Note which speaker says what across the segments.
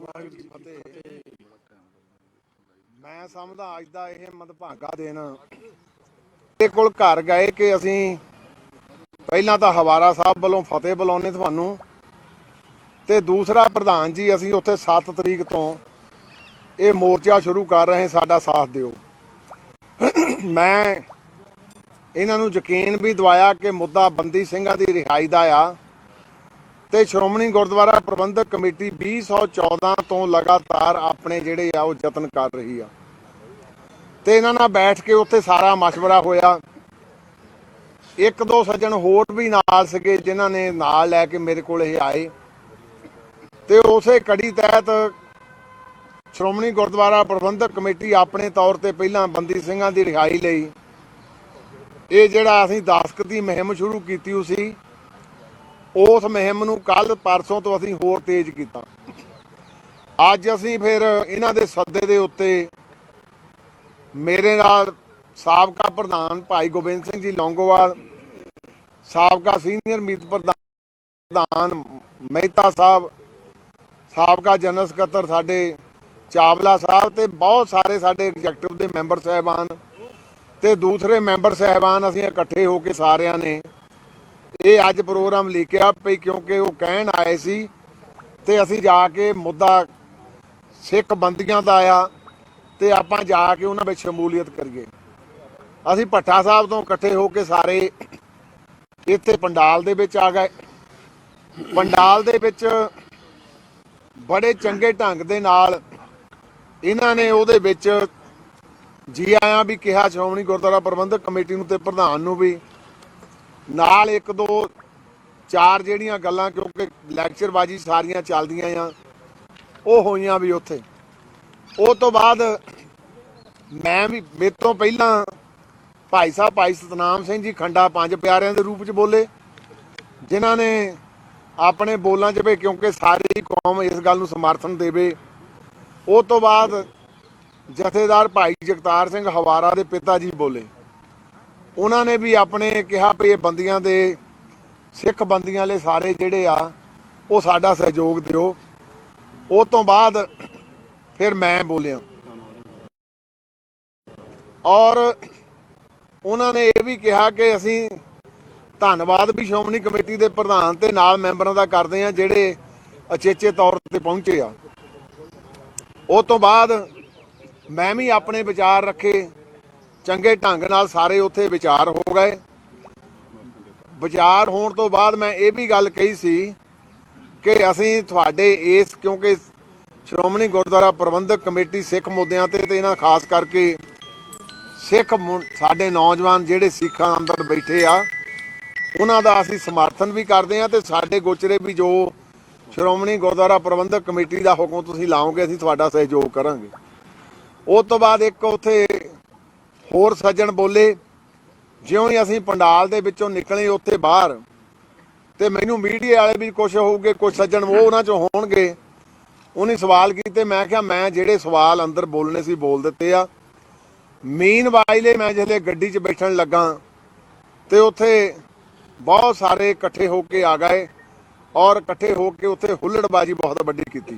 Speaker 1: ਵਾਹਿਗੁਰੂ ਜੀ ਫਤਿਹ ਮੈਂ ਸਮਝਦਾ ਅੱਜ ਦਾ ਇਹ ਮਦਭਾਗਾ ਦਿਨ। ਇਹ ਕੋਲ ਘਰ ਗਏ ਕਿ ਅਸੀਂ ਪਹਿਲਾਂ ਤਾਂ ਹਵਾਰਾ ਸਾਹਿਬ ਵੱਲੋਂ ਫਤਿਹ ਬੁਲਾਉਣੇ ਤੁਹਾਨੂੰ। ਤੇ ਦੂਸਰਾ ਪ੍ਰਧਾਨ ਜੀ, ਅਸੀਂ ਉੱਥੇ 7 ਤਰੀਕ ਤੋਂ ਇਹ ਮੋਰਚਾ ਸ਼ੁਰੂ ਕਰ ਰਹੇ ਸਾਡਾ ਸਾਥ ਦਿਓ। ਮੈਂ ਇਹਨਾਂ ਨੂੰ ਯਕੀਨ ਵੀ ਦਵਾਇਆ ਕਿ ਮੁੱਦਾ ਬੰਦੀ ਸਿੰਘਾਂ ਦੀ ਰਿਹਾਈ ਦਾ ਆ। ਤੇ ਸ਼੍ਰੋਮਣੀ ਗੁਰਦੁਆਰਾ ਪ੍ਰਬੰਧਕ ਕਮੇਟੀ 2014 ਤੋਂ ਲਗਾਤਾਰ ਆਪਣੇ ਜਿਹੜੇ ਆ ਉਹ ਯਤਨ ਕਰ ਰਹੀ ਆ। ਤੇ ਇਹਨਾਂ ਨਾਲ ਬੈਠ ਕੇ ਉੱਥੇ ਸਾਰਾ مشਵਰਾ ਹੋਇਆ। ਇੱਕ ਦੋ ਸੱਜਣ ਹੋਰ ਵੀ ਨਾਲ ਸਕੇ ਜਿਨ੍ਹਾਂ ਨੇ ਨਾਲ ਲੈ ਕੇ ਮੇਰੇ ਕੋਲ ਇਹ ਆਏ। ਤੇ ਉਸੇ ਕੜੀ ਤਹਿਤ ਸ਼੍ਰੋਮਣੀ ਗੁਰਦੁਆਰਾ ਪ੍ਰਬੰਧਕ ਕਮੇਟੀ ਆਪਣੇ ਤੌਰ ਤੇ ਪਹਿਲਾਂ ਬੰਦੀ ਸਿੰਘਾਂ ਦੀ ਰਿਹਾਈ ਲਈ ਇਹ ਜਿਹੜਾ ਅਸੀਂ ਦਾਸਕਤੀ ਮਹਿਮ ਸ਼ੁਰੂ ਕੀਤੀ ਸੀ ਉਸ ਮੁਹਿੰਮ ਨੂੰ ਕੱਲ ਪਰਸੋਂ ਤੋਂ ਅਸੀਂ ਹੋਰ ਤੇਜ਼ ਕੀਤਾ। ਅੱਜ ਅਸੀਂ ਫਿਰ ਇਹਨਾਂ ਦੇ ਸੱਦੇ ਦੇ ਉੱਤੇ ਮੇਰੇ ਨਾਲ ਸਾਬਕਾ ਪ੍ਰਧਾਨ ਭਾਈ ਗੋਬਿੰਦ ਸਿੰਘ ਜੀ ਲੌਂਗੋਵਾਲ, ਸਾਬਕਾ ਸੀਨੀਅਰ ਮੀਤ ਪ੍ਰਧਾਨ ਮਹਿਤਾ ਸਾਹਿਬ, ਸਾਬਕਾ ਜਨਰਲ ਸਕੱਤਰ ਸਾਡੇ ਚਾਵਲਾ ਸਾਹਿਬ ਤੇ ਬਹੁਤ ਸਾਰੇ ਸਾਡੇ ਐਗਜ਼ੈਕਟਿਵ ਦੇ ਮੈਂਬਰ ਸਾਹਿਬਾਨ ਤੇ ਦੂਸਰੇ ਮੈਂਬਰ ਸਾਹਿਬਾਨ ਅਸੀਂ ਇਕੱਠੇ ਹੋ ਕੇ ਸਾਰਿਆਂ ਨੇ ਇਹ ਅੱਜ ਪ੍ਰੋਗਰਾਮ ਲਿਖਿਆ ਪਈ ਕਿਉਂਕਿ ਉਹ ਕਹਿਣ ਆਏ ਸੀ ਤੇ ਅਸੀਂ ਜਾ ਕੇ ਮੁੱਦਾ ਸਿੱਖ ਬੰਦੀਆਂ ਦਾ ਆਇਆ ਤੇ ਆਪਾਂ ਜਾ ਕੇ ਉਹਨਾਂ ਵਿੱਚ ਸ਼ਮੂਲੀਅਤ ਕਰੀਏ। ਅਸੀਂ ਭੱਠਾ ਸਾਹਿਬ ਤੋਂ ਇਕੱਠੇ ਹੋ ਕੇ ਸਾਰੇ ਇੱਥੇ ਪੰਡਾਲ ਦੇ ਵਿੱਚ ਆ ਗਏ। ਪੰਡਾਲ ਦੇ ਵਿੱਚ ਬੜੇ ਚੰਗੇ ਢੰਗ ਦੇ ਨਾਲ ਇਹਨਾਂ ਨੇ ਉਹਦੇ ਵਿੱਚ ਜੀ ਆਇਆਂ ਵੀ ਕਿਹਾ, ਸ਼੍ਰੋਮਣੀ ਗੁਰਦੁਆਰਾ ਪ੍ਰਬੰਧਕ ਕਮੇਟੀ ਨੂੰ ਤੇ ਪ੍ਰਧਾਨ ਨੂੰ ਵੀ ਨਾਲ ਇੱਕ ਦੋ ਚਾਰ ਜਿਹੜੀਆਂ ਗੱਲਾਂ, ਕਿਉਂਕਿ ਲੈਕਚਰਬਾਜੀ ਸਾਰੀਆਂ ਚੱਲਦੀਆਂ ਆ, ਉਹ ਹੋਈਆਂ ਵੀ ਉੱਥੇ। ਉਹ ਤੋਂ ਬਾਅਦ ਮੈਂ ਵੀ, ਮੇਰੇ ਤੋਂ ਪਹਿਲਾਂ ਭਾਈ ਸਾਹਿਬ, ਭਾਈ ਸਤਨਾਮ ਸਿੰਘ ਜੀ ਖੰਡਾ ਪੰਜ ਪਿਆਰਿਆਂ ਦੇ ਰੂਪ ਚ ਬੋਲੇ, ਜਿਨ੍ਹਾਂ ਨੇ ਆਪਣੇ ਬੋਲਾਂ 'ਚ ਵੀ, ਕਿਉਂਕਿ ਸਾਰੀ ਕੌਮ ਇਸ ਗੱਲ ਨੂੰ ਸਮਰਥਨ ਦੇਵੇ। ਉਹ ਤੋਂ ਬਾਅਦ ਜਥੇਦਾਰ ਭਾਈ ਜਗਤਾਰ ਸਿੰਘ ਹਵਾਰਾ ਦੇ ਪਿਤਾ ਜੀ ਬੋਲੇ। ਉਹਨਾਂ ਨੇ ਵੀ ਆਪਣੇ ਕਿਹਾ ਵੀ ਇਹ ਬੰਦੀਆਂ ਦੇ, ਸਿੱਖ ਬੰਦੀਆਂ ਲਈ ਸਾਰੇ ਜਿਹੜੇ ਆ, ਉਹ ਸਾਡਾ ਸਹਿਯੋਗ ਦਿਓ। ਉਹ ਤੋਂ ਬਾਅਦ ਫਿਰ ਮੈਂ ਬੋਲਿਆ। ਔਰ ਉਹਨਾਂ ਨੇ ਇਹ ਵੀ ਕਿਹਾ ਕਿ ਅਸੀਂ ਧੰਨਵਾਦ ਵੀ ਸ਼੍ਰੋਮਣੀ ਕਮੇਟੀ ਦੇ ਪ੍ਰਧਾਨ ਤੇ ਨਾਲ ਮੈਂਬਰਾਂ ਦਾ ਕਰਦੇ ਆ ਜਿਹੜੇ ਅਚੇਚੇ ਤੌਰ ਤੇ ਪਹੁੰਚੇ ਆ। ਉਹ ਤੋਂ ਬਾਅਦ ਮੈਂ ਵੀ ਆਪਣੇ ਵਿਚਾਰ ਰੱਖੇ। ਚੰਗੇ ਢੰਗ ਨਾਲ ਸਾਰੇ ਉੱਥੇ ਵਿਚਾਰ ਹੋ ਗਏ। ਵਿਚਾਰ ਹੋਣ ਤੋਂ ਬਾਅਦ ਮੈਂ ਇਹ ਵੀ ਗੱਲ ਕਹੀ ਸੀ ਕਿ ਅਸੀਂ ਤੁਹਾਡੇ ਇਸ ਕਿਉਂਕਿ ਸ਼੍ਰੋਮਣੀ ਗੁਰਦੁਆਰਾ ਪ੍ਰਬੰਧਕ ਕਮੇਟੀ ਸਿੱਖ ਮੁੱਦਿਆਂ ਤੇ ਤੇ ਇਹਨਾਂ ਖਾਸ ਕਰਕੇ ਸਿੱਖ ਮੁੰ- ਸਾਡੇ ਨੌਜਵਾਨ ਜਿਹੜੇ ਸਿੱਖਾਂ ਅੰਦਰ ਬੈਠੇ ਆ, ਉਹਨਾਂ ਦਾ ਅਸੀਂ ਸਮਰਥਨ ਵੀ ਕਰਦੇ ਆ ਤੇ ਸਾਡੇ ਗੋਚਰੇ ਵੀ ਜੋ ਸ਼੍ਰੋਮਣੀ ਗੁਰਦੁਆਰਾ ਪ੍ਰਬੰਧਕ ਕਮੇਟੀ ਦਾ ਹੁਕਮ ਤੁਸੀਂ ਲਾਓਗੇ, ਅਸੀਂ ਤੁਹਾਡਾ ਸਹਿਯੋਗ ਕਰਾਂਗੇ। ਉਸ ਤੋਂ ਬਾਅਦ ਇੱਕ ਉਥੇ ਹੋਰ ਸੱਜਣ ਬੋਲੇ, ਜਿਉਂ ਹੀ ਅਸੀਂ ਪੰਡਾਲ ਦੇ ਵਿੱਚੋਂ ਨਿਕਲੇ ਉੱਥੇ ਬਾਹਰ, ਤੇ ਮੈਨੂੰ ਮੀਡੀਆ ਵਾਲੇ ਵੀ ਕੁਝ ਹੋਊਗੇ ਕੁਝ ਸੱਜਣ ਉਹ ਉਹਨਾਂ ਚੋਂ ਹੋਣਗੇ। ਉਹਨੇ ਸਵਾਲ ਕੀਤੇ, ਮੈਂ ਕਿਹਾ, ਮੈਂ ਜਿਹੜੇ ਸਵਾਲ ਅੰਦਰ ਬੋਲਣੇ ਸੀ, ਬੋਲ ਦਿੱਤੇ ਆ। ਮੀਨ ਵਾਈਲੇ ਮੈਂ ਜਿਹੜੇ ਗੱਡੀ 'ਚ ਬੈਠਣ ਲੱਗਾ, ਤੇ ਉੱਥੇ ਬਹੁਤ ਸਾਰੇ ਇਕੱਠੇ ਹੋ ਕੇ ਆ ਗਏ, ਔਰ ਇਕੱਠੇ ਹੋ ਕੇ ਉੱਥੇ ਹੁੱਲੜਬਾਜੀ ਬਹੁਤ ਵੱਡੀ ਕੀਤੀ।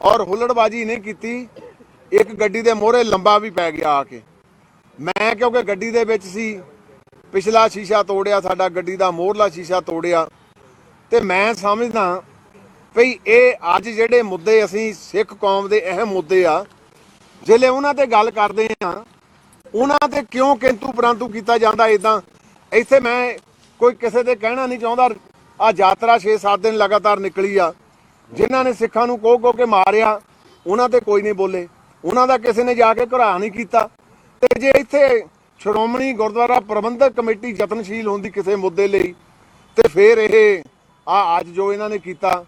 Speaker 1: ਔਰ ਹੁੱਲੜਬਾਜੀ ਨਹੀਂ ਕੀਤੀ, ਇੱਕ ਗੱਡੀ ਦੇ ਮੋਹਰੇ ਲੰਬਾ ਵੀ ਪੈ ਗਿਆ ਆ ਕੇ। ਮੈਂ ਕਿਉਂਕਿ ਗੱਡੀ ਦੇ ਵਿੱਚ ਸੀ, ਪਿਛਲਾ ਸ਼ੀਸ਼ਾ ਤੋੜਿਆ, ਸਾਡਾ ਗੱਡੀ ਦਾ ਮੋਹਰਲਾ ਸ਼ੀਸ਼ਾ ਤੋੜਿਆ। ਤੇ ਮੈਂ ਸਮਝਦਾ ਭਈ ਇਹ ਅੱਜ ਜਿਹੜੇ ਮੁੱਦੇ ਅਸੀਂ ਸਿੱਖ ਕੌਮ ਦੇ ਅਹਿਮ ਮੁੱਦੇ ਆ ਜਿਹੜੇ ਉਹਨਾਂ ਤੇ ਗੱਲ ਕਰਦੇ ਆ ਉਹਨਾਂ ਤੇ ਕਿਉਂ ਕਿੰਤੂ ਪਰੰਤੂ ਕੀਤਾ ਜਾਂਦਾ ਇਦਾਂ ਇੱਥੇ ਮੈਂ ਕੋਈ ਕਿਸੇ ਦੇ ਕਹਿਣਾ ਨਹੀਂ ਚਾਹੁੰਦਾ। ਆ ਯਾਤਰਾ 6-7 ਦਿਨ ਲਗਾਤਾਰ ਨਿਕਲੀ ਆ। ਜਿਨ੍ਹਾਂ ਨੇ ਸਿੱਖਾਂ ਨੂੰ ਕੋਹ ਕੋਹ ਕੇ ਮਾਰਿਆ, ਉਹਨਾਂ ਤੇ ਕੋਈ ਨਹੀਂ ਬੋਲੇ। ਉਹਨਾਂ ਦਾ ਕਿਸੇ ਨੇ ਜਾ ਕੇ ਘਰਾ ਨਹੀਂ ਕੀਤਾ। ਤੇ ਜੇ ਇੱਥੇ ਸ਼੍ਰੋਮਣੀ ਗੁਰਦੁਆਰਾ ਪ੍ਰਬੰਧਕ ਕਮੇਟੀ ਯਤਨਸ਼ੀਲ ਹੁੰਦੀ ਕਿਸੇ ਮੁੱਦੇ ਲਈ, ਤੇ ਫਿਰ ਇਹ ਆ ਅੱਜ ਜੋ ਇਹਨਾਂ ਨੇ ਕੀਤਾ,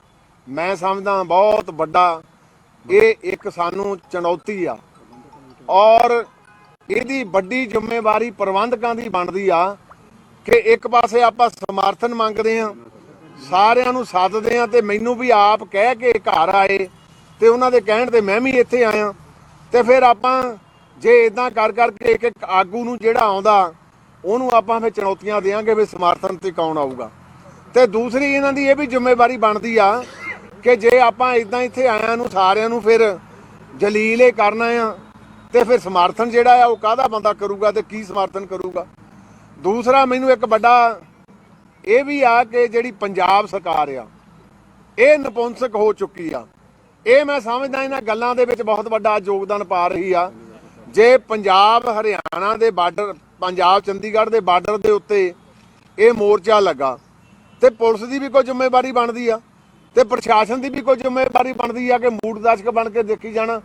Speaker 1: ਮੈਂ ਸਮਝਦਾ ਬਹੁਤ ਵੱਡਾ, ਇਹ ਇੱਕ ਸਾਨੂੰ ਚੁਣੌਤੀ ਆ। ਔਰ ਇਹਦੀ ਵੱਡੀ ਜ਼ਿੰਮੇਵਾਰੀ ਪ੍ਰਬੰਧਕਾਂ ਦੀ ਬਣਦੀ ਆ ਕਿ ਇੱਕ ਪਾਸੇ ਆਪਾਂ ਸਮਰਥਨ ਮੰਗਦੇ ਆ ਸਾਰਿਆਂ ਨੂੰ ਸੱਦਦੇ ਆ ਤੇ ਮੈਨੂੰ ਵੀ ਆਪ ਕਹਿ ਕੇ ਘਰ ਆਏ ਤੇ ਉਹਨਾਂ ਦੇ ਕਹਿਣ ਤੇ ਮੈਂ ਵੀ ਇੱਥੇ ਆਇਆ ਤੇ ਫਿਰ ਆਪਾਂ ਜੇ ਇਦਾਂ ਕਰ ਕਰਕੇ ਇੱਕ ਇੱਕ ਆਗੂ ਨੂੰ ਜਿਹੜਾ ਆਉਂਦਾ, ਉਹਨੂੰ ਆਪਾਂ ਫਿਰ ਚੁਣੌਤੀਆਂ ਦੇਾਂਗੇ ਵੀ ਸਮਰਥਨ ਤੇ ਕੌਣ ਆਊਗਾ। ਤੇ ਦੂਸਰੀ ਇਹਨਾਂ ਦੀ ਇਹ ਵੀ ਜ਼ਿੰਮੇਵਾਰੀ ਬਣਦੀ ਆ ਕਿ ਜੇ ਆਪਾਂ ਇਦਾਂ ਇੱਥੇ ਆਇਆਂ ਨੂੰ, ਸਾਰਿਆਂ ਨੂੰ ਫਿਰ ਜਲੀਲ ਇਹ ਕਰਨਾ ਆ, ਤੇ ਫਿਰ ਸਮਰਥਨ ਜਿਹੜਾ ਆ ਉਹ ਕਾਹਦਾ ਬੰਦਾ ਕਰੂਗਾ ਤੇ ਕੀ ਸਮਰਥਨ ਕਰੂਗਾ। ਦੂਸਰਾ ਮੈਨੂੰ ਇੱਕ ਵੱਡਾ ਇਹ ਵੀ ਆ ਕਿ ਜਿਹੜੀ ਪੰਜਾਬ ਸਰਕਾਰ ਆ, ਇਹ ਨਪੁੰਸਕ ਹੋ ਚੁੱਕੀ ਆ। ਇਹ ਮੈਂ ਸਮਝਦਾ ਇਹਨਾਂ ਗੱਲਾਂ ਦੇ ਵਿੱਚ ਬਹੁਤ ਵੱਡਾ ਯੋਗਦਾਨ ਪਾ ਰਹੀ ਆ। ਜੇ ਪੰਜਾਬ ਹਰਿਆਣਾ ਦੇ ਬਾਰਡਰ, ਪੰਜਾਬ ਚੰਡੀਗੜ੍ਹ ਦੇ ਬਾਰਡਰ ਦੇ ਉੱਤੇ ਇਹ ਮੋਰਚਾ ਲੱਗਾ, ਤੇ ਪੁਲਿਸ ਦੀ ਵੀ ਕੋਈ ਜ਼ਿੰਮੇਵਾਰੀ ਬਣਦੀ ਆ, ਤੇ ਪ੍ਰਸ਼ਾਸਨ ਦੀ ਵੀ ਕੋਈ ਜ਼ਿੰਮੇਵਾਰੀ ਬਣਦੀ ਆ ਕਿ ਮੂਡ ਦਰਸ਼ਕ ਬਣ ਕੇ ਦੇਖੀ ਜਾਣਾ।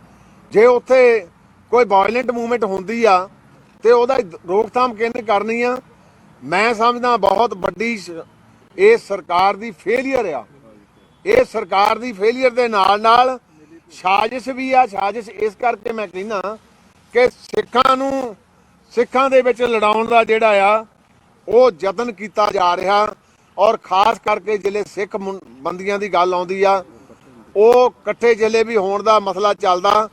Speaker 1: ਜੇ ਉੱਥੇ ਕੋਈ ਵਾਇਲੈਂਟ ਮੂਵਮੈਂਟ ਹੁੰਦੀ ਆ, ਤੇ ਉਹਦਾ ਰੋਕਥਾਮ ਕਿਹਨੇ ਕਰਨੀ ਆ? ਮੈਂ ਸਮਝਦਾ ਬਹੁਤ ਵੱਡੀ ਇਹ ਸਰਕਾਰ ਦੀ ਫੇਲਿਅਰ ਆ। ਇਹ ਸਰਕਾਰ ਦੀ ਫੇਲਿਅਰ ਦੇ ਨਾਲ ਨਾਲ ਸਾਜ਼ਿਸ਼ ਵੀ ਆ, ਸਾਜ਼ਿਸ਼ ਇਸ ਕਰਕੇ ਮੈਂ ਕਹਿੰਦਾ ਕਿ ਸਿੱਖਾਂ ਨੂੰ, ਸਿੱਖਾਂ ਦੇ ਵਿੱਚ ਲੜਾਉਣ ਦਾ ਜਿਹੜਾ ਆ, ਉਹ ਯਤਨ ਕੀਤਾ ਜਾ ਰਿਹਾ। ਔਰ ਖਾਸ ਕਰਕੇ ਜਿਹੜੇ ਸਿੱਖ ਬੰਦੀਆਂ ਦੀ ਗੱਲ ਆਉਂਦੀ ਆ, ਉਹ ਇਕੱਠੇ ਜ਼ਿਲ੍ਹੇ ਵੀ ਹੋਣ ਦਾ ਮਸਲਾ ਚੱਲਦਾ,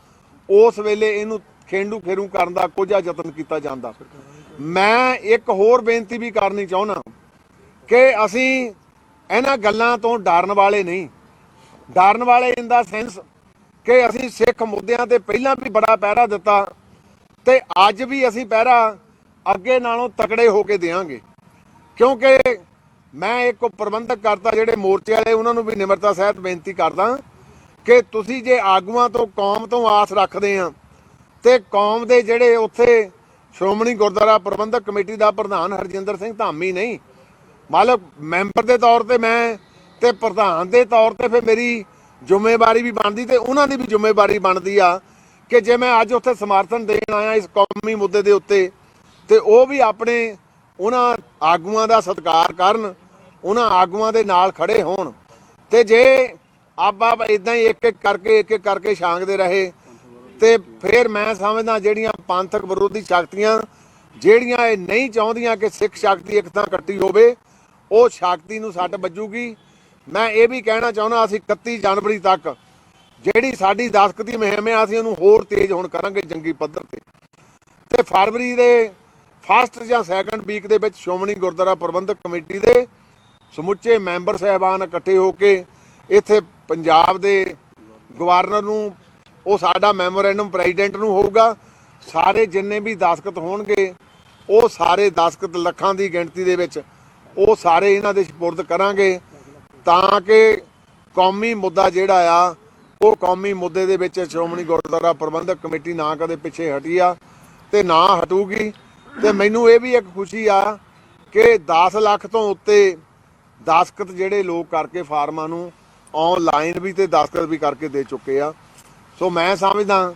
Speaker 1: ਉਸ ਵੇਲੇ ਇਹਨੂੰ ਖੇਂਡੂ ਖੇਰੂ ਕਰਨ ਦਾ ਕੁਝ ਯਤਨ ਕੀਤਾ ਜਾਂਦਾ। ਮੈਂ ਇੱਕ ਹੋਰ ਬੇਨਤੀ ਵੀ ਕਰਨੀ ਚਾਹੁੰਦਾ ਕਿ ਅਸੀਂ ਇਹਨਾਂ ਗੱਲਾਂ ਤੋਂ ਡਰਨ ਵਾਲੇ ਨਹੀਂ। ਡਰਨ ਵਾਲੇ ਇਨ ਦਾ ਸੈਂਸ ਕਿ ਅਸੀਂ ਸਿੱਖ ਮੁੱਦਿਆਂ ਤੇ ਪਹਿਲਾਂ ਵੀ ਬੜਾ ਪਹਿਰਾ ਦਿੱਤਾ। ਤੇ ਅੱਜ ਵੀ ਅਸੀਂ ਪਹਿਰਾ ਅੱਗੇ ਨਾਲੋਂ ਤਕੜੇ ਹੋ ਕੇ ਦੇਵਾਂਗੇ ਕਿਉਂਕਿ ਮੈਂ ਇੱਕ ਪ੍ਰਬੰਧਕ ਕਰਤਾ ਜਿਹੜੇ ਮੋਰਚੇ ਵਾਲੇ, ਉਹਨਾਂ ਨੂੰ ਵੀ ਨਿਮਰਤਾ ਸਹਿਤ ਬੇਨਤੀ ਕਰਦਾ ਕਿ ਤੁਸੀਂ ਜੇ ਆਗੂਆਂ ਤੋਂ, ਕੌਮ ਤੋਂ ਆਸ ਰੱਖਦੇ ਆ ਤੇ ਕੌਮ ਦੇ ਜਿਹੜੇ ਉੱਥੇ ਸ਼੍ਰੋਮਣੀ ਗੁਰਦੁਆਰਾ ਪ੍ਰਬੰਧਕ ਕਮੇਟੀ ਦਾ ਪ੍ਰਧਾਨ ਹਰਜਿੰਦਰ ਸਿੰਘ ਧਾਮੀ ਨਹੀਂ, ਮਾਲਕ ਮੈਂਬਰ ਦੇ ਤੌਰ ਤੇ ਮੈਂ ਤੇ ਪ੍ਰਧਾਨ ਦੇ ਤੌਰ ਤੇ ਫਿਰ ਮੇਰੀ ਜ਼ਿੰਮੇਵਾਰੀ ਵੀ ਬਣਦੀ ਤੇ ਉਹਨਾਂ ਦੀ ਵੀ ਜ਼ਿੰਮੇਵਾਰੀ ਬਣਦੀ ਆ। ਕਿ ਜੇ ਮੈਂ ਅੱਜ ਉੱਥੇ ਸਮਰਥਨ ਦੇਣ ਆਇਆ ਇਸ ਕੌਮੀ ਮੁੱਦੇ ਦੇ ਉੱਤੇ, ਤੇ ਉਹ ਵੀ ਆਪਣੇ ਉਹਨਾਂ ਆਗੂਆਂ ਦਾ ਸਤਿਕਾਰ ਕਰਨ, ਉਹਨਾਂ ਆਗੂਆਂ ਦੇ ਨਾਲ ਖੜੇ ਹੋਣ। ਤੇ ਜੇ ਆਪ ਆਪ ਇਦਾਂ ਹੀ ਇੱਕ ਇੱਕ ਕਰਕੇ ਇੱਕ ਇੱਕ ਕਰਕੇ ਛਾਂਗਦੇ ਰਹੇ, ਤੇ ਫਿਰ ਮੈਂ ਸਮਝਦਾ ਜਿਹੜੀਆਂ ਪੰਥਕ ਵਿਰੋਧੀ ਸ਼ਕਤੀਆਂ, ਜਿਹੜੀਆਂ ਇਹ ਨਹੀਂ ਚਾਹੁੰਦੀਆਂ ਕਿ ਸਿੱਖ ਸ਼ਕਤੀ ਇੱਕ ਤਾਂ ਇਕੱਠੀ ਹੋਵੇ, ਉਹ ਸ਼ਕਤੀ ਨੂੰ ਸੱਟ ਵੱਜੂਗੀ। ਮੈਂ ਇਹ ਵੀ ਕਹਿਣਾ ਚਾਹੁੰਦਾ, ਅਸੀਂ 31 ਜਨਵਰੀ ਤੱਕ ਜਿਹੜੀ ਸਾਡੀ ਦਸਕਤੀ ਮੁਹਿੰਮ ਹੈ, ਅਸੀਂ ਉਹਨੂੰ ਹੋਰ ਤੇਜ਼ ਹੁਣ ਕਰਾਂਗੇ ਜੰਗੀ ਪੱਧਰ ਤੇ। ਤੇ ਫਰਵਰੀ ਦੇ ਫਸਟ ਜਾਂ ਸੈਕੰਡ ਵੀਕ ਦੇ ਵਿੱਚ ਸ਼੍ਰੋਮਣੀ ਗੁਰਦੁਆਰਾ ਪ੍ਰਬੰਧਕ ਕਮੇਟੀ ਦੇ ਸਮੁੱਚੇ ਮੈਂਬਰ ਸਹਿਬਾਨ ਇਕੱਠੇ ਹੋ ਕੇ ਇੱਥੇ ਪੰਜਾਬ ਦੇ ਗਵਰਨਰ ਨੂੰ, ਉਹ ਸਾਡਾ ਮੈਮੋਰੈਂਡਮ ਪ੍ਰੈਜ਼ੀਡੈਂਟ ਨੂੰ ਹੋਊਗਾ। ਸਾਰੇ ਜਿੰਨੇ ਵੀ ਦਸਖਤ ਹੋਣਗੇ, ਉਹ ਸਾਰੇ ਦਸਖਤ ਲੱਖਾਂ ਦੀ ਗਿਣਤੀ ਦੇ ਵਿੱਚ, ਉਹ ਸਾਰੇ ਇਹਨਾਂ ਦੇ ਸਪੁਰਦ ਕਰਾਂਗੇ ਤਾਂ ਕਿ ਕੌਮੀ ਮੁੱਦਾ ਜਿਹੜਾ ਆ ਉਹ ਕੌਮੀ ਮੁੱਦੇ ਦੇ ਵਿੱਚ ਸ਼੍ਰੋਮਣੀ ਗੁਰਦੁਆਰਾ ਪ੍ਰਬੰਧਕ ਕਮੇਟੀ ਨਾ ਕਦੇ ਪਿੱਛੇ ਹਟੀ ਆ ਤੇ ਨਾ ਹਟੂਗੀ। ਤੇ ਮੈਨੂੰ ਇਹ ਵੀ ਇੱਕ ਖੁਸ਼ੀ ਆ ਕਿ 10 ਲੱਖ ਤੋਂ ਉੱਤੇ ਦਸਖਤ ਜਿਹੜੇ ਲੋਕ ਕਰਕੇ ਫਾਰਮਾਂ ਨੂੰ ਆਨਲਾਈਨ ਵੀ ਤੇ ਦਸਖਤ ਵੀ ਕਰਕੇ ਦੇ ਚੁੱਕੇ ਆ। ਸੋ ਮੈਂ ਸਮਝਦਾ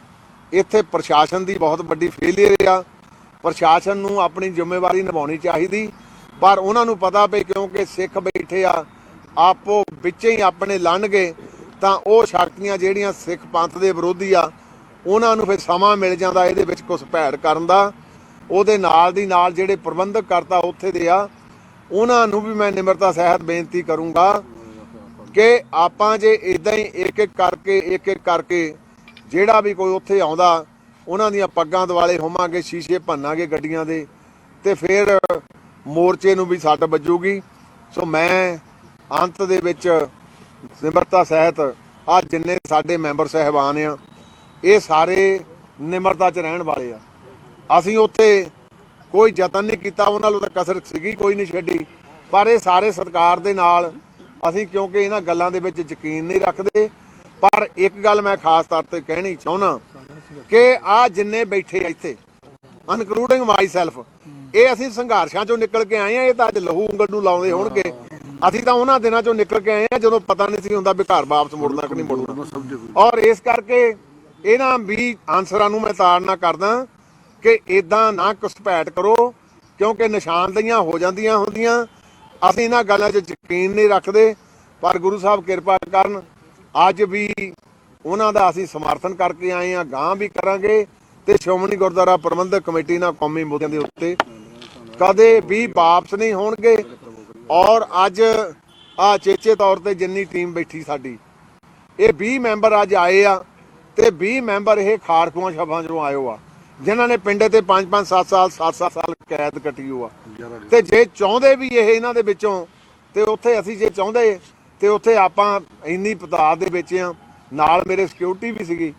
Speaker 1: ਇੱਥੇ ਪ੍ਰਸ਼ਾਸਨ ਦੀ ਬਹੁਤ ਵੱਡੀ ਫੇਲੀਅਰ ਆ। ਪ੍ਰਸ਼ਾਸਨ ਨੂੰ ਆਪਣੀ ਜ਼ਿੰਮੇਵਾਰੀ ਨਿਭਾਉਣੀ ਚਾਹੀਦੀ, ਪਰ ਉਹਨਾਂ ਨੂੰ ਪਤਾ ਪਈ ਕਿਉਂਕਿ ਸਿੱਖ ਬੈਠੇ ਆ, ਆਪੋ ਵਿੱਚ ਹੀ ਆਪਣੇ ਲੰਨ ਗਏ। ਤਾਂ ਉਹ ਸ਼ਕਤੀਆਂ ਜਿਹੜੀਆਂ ਸਿੱਖ ਪੰਥ ਦੇ ਵਿਰੋਧੀ ਆ, ਉਹਨਾਂ ਨੂੰ ਫਿਰ ਸਮਾਂ ਮਿਲ ਜਾਂਦਾ ਇਹਦੇ ਵਿੱਚ ਕੁਝ ਭੈੜ ਕਰਨ ਦਾ। ਉਹਦੇ ਨਾਲ ਦੀ ਨਾਲ ਜਿਹੜੇ ਪ੍ਰਬੰਧਕ ਕਰਤਾ ਉੱਥੇ ਦੇ ਆ, ਉਹਨਾਂ ਨੂੰ ਵੀ ਮੈਂ ਨਿਮਰਤਾ ਸਹਿਤ ਬੇਨਤੀ ਕਰੂੰਗਾ ਕਿ ਆਪਾਂ ਜੇ ਇਦਾਂ ਹੀ ਇੱਕ ਇੱਕ ਕਰਕੇ ਇੱਕ ਇੱਕ ਕਰਕੇ ਜਿਹੜਾ ਵੀ ਕੋਈ ਉੱਥੇ ਆਉਂਦਾ, ਉਹਨਾਂ ਦੀਆਂ ਪੱਗਾਂ ਦਿਵਾਲੇ ਹੋਵਾਂਗੇ, ਸ਼ੀਸ਼ੇ ਭੰਨਾਂਗੇ ਗੱਡੀਆਂ ਦੇ ਤੇ ਫਿਰ ਮੋਰਚੇ ਨੂੰ ਵੀ ਸੱਟ ਵੱਜੂਗੀ। ਸੋ ਮੈਂ ਅੰਤ ਦੇ ਵਿੱਚ ਨਿਮਰਤਾ ਸਹਿਤ ਆ ਜਿੰਨੇ ਸਾਡੇ ਮੈਂਬਰ ਸਹਿਬਾਨ ਆ, ਇਹ ਸਾਰੇ ਨਿਮਰਤਾ 'ਚ ਰਹਿਣ ਵਾਲੇ ਆ। ਅਸੀਂ ਉੱਥੇ ਕੋਈ ਯਤਨ ਨਹੀਂ ਕੀਤਾ, ਉਹਨਾਂ ਨੂੰ ਤਾਂ ਕਸਰ ਸੀਗੀ, ਕੋਈ ਨਹੀਂ ਛੱਡੀ। ਪਰ ਇਹ ਸਾਰੇ ਸਰਕਾਰ ਦੇ ਨਾਲ ਅਸੀਂ ਕਿਉਂਕਿ ਇਹਨਾਂ ਗੱਲਾਂ ਦੇ ਵਿੱਚ ਯਕੀਨ ਨਹੀਂ ਰੱਖਦੇ, ਪਰ ਇੱਕ ਗੱਲ ਮੈਂ ਖਾਸ ਤੌਰ ਤੇ ਕਹਿਣੀ ਚਾਹੁੰਦਾ ਕਿ ਆ ਜਿੰਨੇ ਬੈਠੇ ਇੱਥੇ ਅਨਕਲੂਡਿੰਗ ਮਾਈ ਸੈਲਫ ਇਹ ਅਸੀਂ ਸੰਘਰਸ਼ਾਂ ਚੋਂ ਨਿਕਲ ਕੇ ਆਏ ਆ, ਇਹ ਤਾਂ ਅੱਜ ਲਹੂ ਉਂਗਲ ਨੂੰ ਲਾਉਂਦੇ ਹੋਣਗੇ। ਅਸੀਂ ਤਾਂ ਉਹਨਾਂ ਦਿਨਾਂ ਚੋਂ ਨਿਕਲ ਕੇ ਆਏ ਆ ਜਦੋਂ ਪਤਾ ਨਹੀਂ ਸੀ ਹੁੰਦਾ ਵੀ ਘਰ ਵਾਪਸ ਮੁੜਨਾ ਕਿ ਨਹੀਂ ਮੁੜਨਾ। ਔਰ ਇਸ ਕਰਕੇ ਇਹਨਾਂ ਵੀ ਆਨਸਰਾਂ ਨੂੰ ਮੈਂ ਤਾੜਨਾ ਕਰਦਾ ਕਿ ਇਦਾਂ ਨਾ ਘੁਸਪੈਠ ਕਰੋ ਕਿਉਂਕਿ ਨਿਸ਼ਾਨਦੇਹੀਆਂ ਹੋ ਜਾਂਦੀਆਂ ਹੁੰਦੀਆਂ। ਅਸੀਂ ਇਹਨਾਂ ਗੱਲਾਂ 'ਚ ਯਕੀਨ ਨਹੀਂ ਰੱਖਦੇ ਪਰ ਗੁਰੂ ਸਾਹਿਬ ਕਿਰਪਾ ਕਰਨ ਅੱਜ ਵੀ ਉਹਨਾਂ ਦਾ ਅਸੀਂ ਸਮਰਥਨ ਕਰਕੇ ਆਏ ਆ ਗਾਂ ਵੀ ਕਰਾਂਗੇ ਤੇ ਸ਼੍ਰੋਮਣੀ ਗੁਰਦੁਆਰਾ ਪ੍ਰਬੰਧਕ ਕਮੇਟੀ ਨਾਲ ਕੌਮੀ ਮੁੱਦਿਆਂ ਦੇ ਉੱਤੇ। ਕਦੇ ਵੀ ਵਾਪਸ ਨਹੀਂ ਹੋਣਗੇ ਔਰ ਅੱਜ ਆ ਚੇਚੇ ਤੌਰ ਤੇ ਜਿੰਨੀ ਟੀਮ ਬੈਠੀ ਸਾਡੀ ਇਹ 20 ਮੈਂਬਰ ਅੱਜ ਆਏ ਆ ਤੇ 20 ਮੈਂਬਰ ਇਹ ਖਾੜਕੂਆਂ ਛਾਪਾਂ ਚੋਂ ਆਇਓ ਆ ਜਿਨ੍ਹਾਂ ਨੇ ਪਿੰਡੇ ਤੇ 5 5 7 ਸਾਲ 7 7 ਸਾਲ ਕੈਦ ਕੱਟੀ ਹੋ ਆ। ਤੇ ਜੇ ਚਾਹੁੰਦੇ ਵੀ ਇਹ ਇਹਨਾਂ ਦੇ ਵਿੱਚੋਂ ਤੇ ਉੱਥੇ ਅਸੀਂ ਜੇ ਚਾਹੁੰਦੇ ਤੇ ਉੱਥੇ ਆਪਾਂ ਇੰਨੀ ਪਤਾਦ ਦੇ ਵਿੱਚ ਆ ਨਾਲ ਮੇਰੇ ਸਿਕਿਉਰਿਟੀ ਵੀ ਸੀਗੀ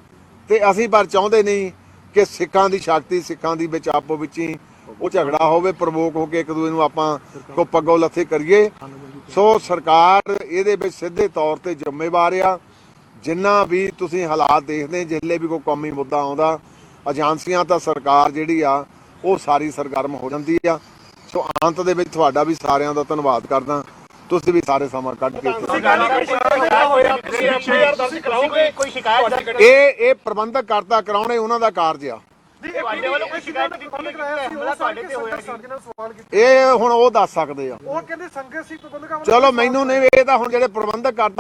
Speaker 1: ਤੇ ਅਸੀਂ ਪਰ ਚਾਹੁੰਦੇ ਨਹੀਂ ਕਿ ਸਿੱਖਾਂ ਦੀ ਸ਼ਕਤੀ ਸਿੱਖਾਂ ਦੀ ਵਿੱਚ ਆਪੋ ਵਿੱਚ ਹੀ ਉਹ ਝਗੜਾ ਹੋਵੇ ਪ੍ਰਵੋਕ ਹੋ ਕੇ ਇੱਕ ਦੂਜੇ ਨੂੰ ਆਪਾਂ ਕੋ ਪੱਗੋ ਲੱਥੇ ਕਰੀਏ। ਸੋ ਸਰਕਾਰ ਇਹਦੇ ਵਿੱਚ ਸਿੱਧੇ ਤੌਰ ਤੇ ਜ਼ਿੰਮੇਵਾਰ ਆ। ਜਿੰਨਾ ਵੀ ਤੁਸੀਂ ਹਾਲਾਤ ਦੇਖਦੇ ਜਿੱਲੇ ਵੀ ਕੋਈ ਕੌਮੀ ਮੁੱਦਾ ਆਉਂਦਾ ਏਜੰਸੀਆਂ ਤਾਂ ਸਰਕਾਰ ਜਿਹੜੀ ਆ ਉਹ ਸਾਰੀ ਸਰਗਰਮ ਹੋ ਜਾਂਦੀ ਆ। ਸੋ ਅੰਤ ਦੇ ਵਿੱਚ ਤੁਹਾਡਾ ਵੀ ਸਾਰਿਆਂ ਦਾ ਧੰਨਵਾਦ ਕਰਦਾ। ਤੁਸੀਂ ਵੀ ਸਾਰੇ ਸਮਾਂ ਕੱਢ ਕੇ ਇਹ ਇਹ ਪ੍ਰਬੰਧਕ ਕਰਤਾ ਕਰਾਉਣੇ ਉਹਨਾਂ ਦਾ ਕਾਰਜ ਆ।
Speaker 2: ਤੁਹਾਡੇ ਵੱਲੋਂ ਕੋਈ ਸ਼ਿਕਾਇਤ ਦਿੱਤੀ ਹੈ ਹਮਲਾ ਤੁਹਾਡੇ ਤੇ ਹੋਇਆ ਸੀ
Speaker 3: ਸਵਾਲ ਕੀਤਾ।
Speaker 1: ਇਹ ਹੁਣ ਉਹ ਦੱਸ ਸਕਦੇ ਆ।
Speaker 3: ਉਹ ਕਹਿੰਦੇ ਸੰਗਤ ਸੀ ਪ੍ਰਬੰਧਕਾਂ
Speaker 1: ਚਲੋ ਮੈਨੂੰ ਨਹੀਂ। ਇਹ ਤਾਂ ਹੁਣ ਜਿਹੜੇ ਪ੍ਰਬੰਧਕ ਕਰਤਾ